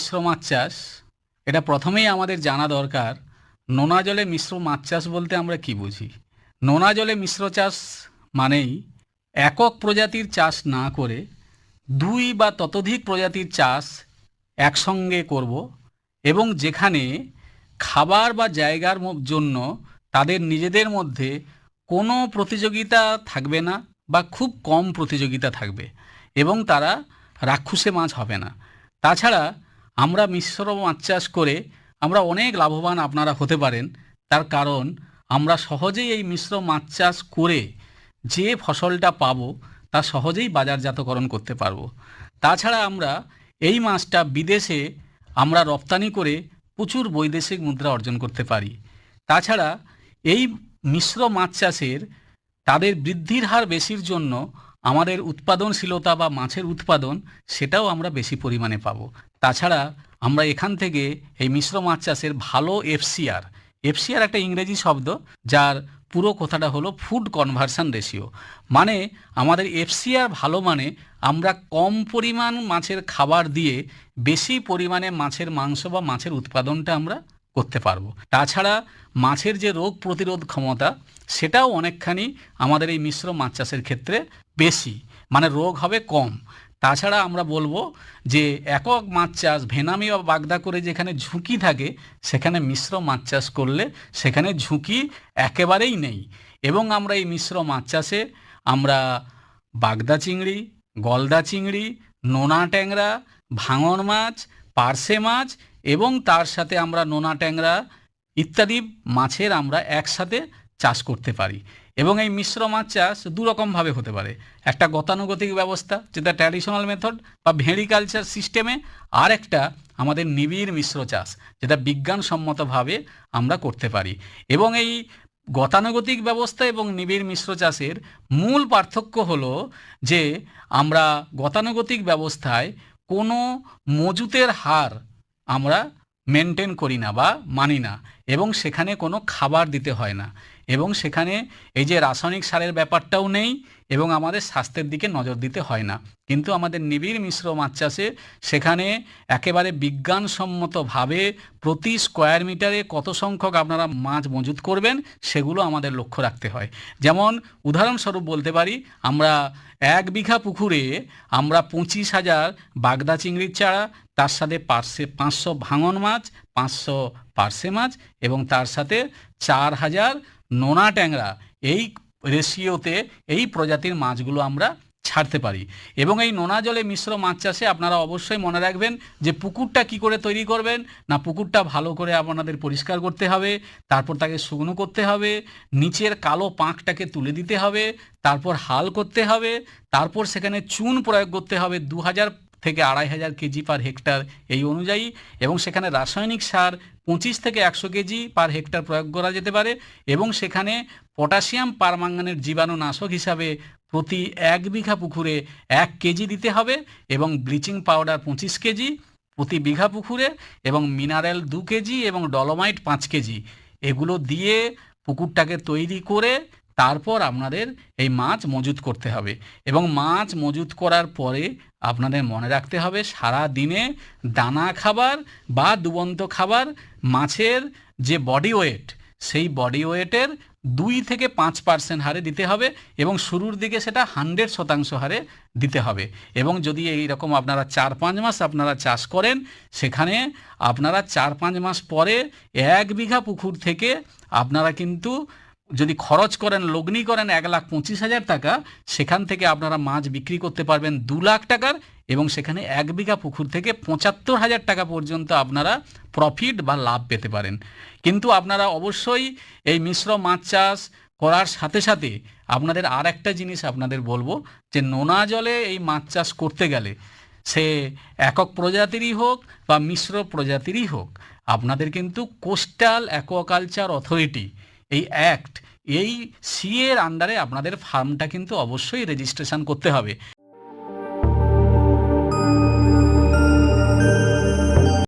মিশ্র মাছ চাষ, এটা প্রথমেই আমাদের জানা দরকার, নোনা জলে মিশ্র মাছ চাষ বলতে আমরা কি বুঝি? নোনা জলে মিশ্র চাষ মানেই একক প্রজাতির চাষ না করে দুই বা ততোধিক প্রজাতির চাষ একসঙ্গে করব এবং যেখানে খাবার বা জায়গার জন্য তাদের নিজেদের মধ্যে কোনো প্রতিযোগিতা থাকবে না বা খুব কম প্রতিযোগিতা থাকবে এবং তারা রাক্ষুসে মাছ হবে না। তাছাড়া আমরা মিশ্র মাছ চাষ করে আমরা অনেক লাভবান আপনারা হতে পারেন। তার কারণ, আমরা সহজেই এই মিশ্র মাছ চাষ করে যে ফসলটা পাবো, তা সহজেই বাজারজাতকরণ করতে পারব। তাছাড়া আমরা এই মাছটা বিদেশে আমরা রপ্তানি করে প্রচুর বৈদেশিক মুদ্রা অর্জন করতে পারি। তাছাড়া এই মিশ্র মাছ চাষের তাদের বৃদ্ধির হার বেশির জন্য আমাদের উৎপাদনশীলতা বা মাছের উৎপাদন সেটাও আমরা বেশি পরিমাণে পাবো। তাছাড়া আমরা এখান থেকে এই মিশ্র মাছ চাষের ভালো এফসিআর এফসিআর একটা ইংরেজি শব্দ যার পুরো কথাটা হলো ফুড কনভার্সান রেশিও। মানে আমাদের এফসিআর ভালো মানে আমরা কম পরিমাণ মাছের খাবার দিয়ে বেশি পরিমাণে মাছের মাংস বা মাছের উৎপাদনটা আমরা করতে পারব। তাছাড়া মাছের যে রোগ প্রতিরোধ ক্ষমতা, সেটাও অনেকখানি আমাদের এই মিশ্র মাছ চাষের ক্ষেত্রে বেশি মানে রোগ হবে কম। তাছাড়া আমরা বলব যে, একক মাছ চাষ, ভেনামি বা বাগদা করে যেখানে ঝুঁকি থাকে, সেখানে মিশ্র মাছ চাষ করলে সেখানে ঝুঁকি একেবারেই নেই। এবং আমরা এই মিশ্র মাছ চাষে আমরা বাগদা চিংড়ি, গলদা চিংড়ি, নোনা ট্যাংরা, ভাঙন মাছ পার্সে মাছ এবং তার সাথে আমরা নোনা ট্যাংরা ইত্যাদি মাছের আমরা একসাথে চাষ করতে পারি। এবং এই মিশ্র মাছ চাষ দু রকমভাবে হতে পারে। একটা গতানুগতিক ব্যবস্থা, যেটা ট্র্যাডিশনাল মেথড বা ভেরিকালচার সিস্টেমে আর একটা আমাদের নিবিড় মিশ্র চাষ, যেটা বিজ্ঞানসম্মতভাবে আমরা করতে পারি। এবং এই গতানুগতিক ব্যবস্থা এবং নিবিড় মিশ্র চাষের মূল পার্থক্য হলো যে আমরা গতানুগতিক ব্যবস্থায় কোনো মজুতের হার আমরা মেনটেন করি না বা মানি না। এবং সেখানে কোনো খাবার দিতে হয় না। এবং সেখানে এই যে রাসায়নিক সারের ব্যাপারটাও নেই এবং আমাদের স্বাস্থ্যের দিকে নজর দিতে হয় না। কিন্তু আমাদের নিবিড় মিশ্র মাছ চাষে সেখানে একেবারে বিজ্ঞানসম্মতভাবে প্রতি স্কোয়ার মিটারে কত সংখ্যক আপনারা মাছ মজুত করবেন সেগুলো আমাদের লক্ষ্য রাখতে হয়। যেমন উদাহরণস্বরূপ বলতে পারি, আমরা এক বিঘা পুকুরে আমরা পঁচিশ হাজার বাগদা চিংড়ির চারা তার সাথে পার্সে পাঁচশো ভাঙন মাছ, পাঁচশো পার্সে মাছ এবং তার সাথে চার হাজার নোনা ট্যাংরা। এই রেশিওতে এই প্রজাতির মাছগুলো আমরা ছাড়তে পারি। এবং এই নোনা জলে মিশ্র মাছ চাষে আপনারা অবশ্যই মনে রাখবেন যে পুকুরটা কি করে তৈরি করবেন, না পুকুরটা ভালো করে আপনাদের পরিষ্কার করতে হবে, তারপর তাকে শুকনো করতে হবে, নিচের কালো পাঁকটাকে তুলে দিতে হবে, তারপর হাল করতে হবে, তারপর সেখানে চুন প্রয়োগ করতে হবে দু হাজার থেকে আড়াই হাজার কেজি পার হেক্টর এই অনুযায়ী এবং সেখানে রাসায়নিক সার পঁচিশ থেকে একশো কেজি পার হেক্টর প্রয়োগ করা যেতে পারে এবং সেখানে পটাশিয়াম পারমাঙ্গানের জীবাণুনাশক হিসাবে প্রতি এক বিঘা পুকুরে এক কেজি দিতে হবে এবং ব্লিচিং পাউডার পঁচিশ কেজি প্রতি বিঘা পুকুরে এবং মিনারেল দু কেজি এবং ডলোমাইট পাঁচ কেজি। এগুলো দিয়ে পুকুরটাকে তৈরি করে তারপর আপনাদের এই মাছ মজুত করতে হবে। এবং মাছ মজুত করার পরে আপনাদের মনে রাখতে হবে, সারা দিনে দানা খাবার বা দুবন্ত খাবার, মাছের যে বডি ওয়েট সেই বডি ওয়েটের দুই থেকে পাঁচ পার্সেন্ট হারে দিতে হবে এবং শুরুর দিকে সেটা হান্ড্রেড শতাংশ হারে দিতে হবে। এবং যদি এই রকম আপনারা চার পাঁচ মাস আপনারা চাষ করেন, সেখানে আপনারা চার পাঁচ মাস পরে এক বিঘা পুকুর থেকে আপনারা কিন্তু যদি খরচ করেন, লগ্নি করেন এক লাখ পঁচিশ হাজার টাকা, সেখান থেকে আপনারা মাছ বিক্রি করতে পারবেন দু লাখ টাকার এবং সেখানে এক বিঘা পুকুর থেকে পঁচাত্তর হাজার টাকা পর্যন্ত আপনারা প্রফিট বা লাভ পেতে পারেন। কিন্তু আপনারা অবশ্যই এই মিশ্র মাছ চাষ করার সাথে সাথে আপনাদের আর একটা জিনিস আপনাদের বলব, যে নোনা জলে এই মাছ চাষ করতে গেলে সে একক প্রজাতিরই হোক বা মিশ্র প্রজাতিরই হোক, আপনাদের কিন্তু কোস্টাল অ্যাকোয়াকালচার অথরিটি, এই অ্যাক্ট এই সিএর আন্ডারে আপনাদের ফার্মটা কিন্তু অবশ্যই রেজিস্ট্রেশন করতে হবে।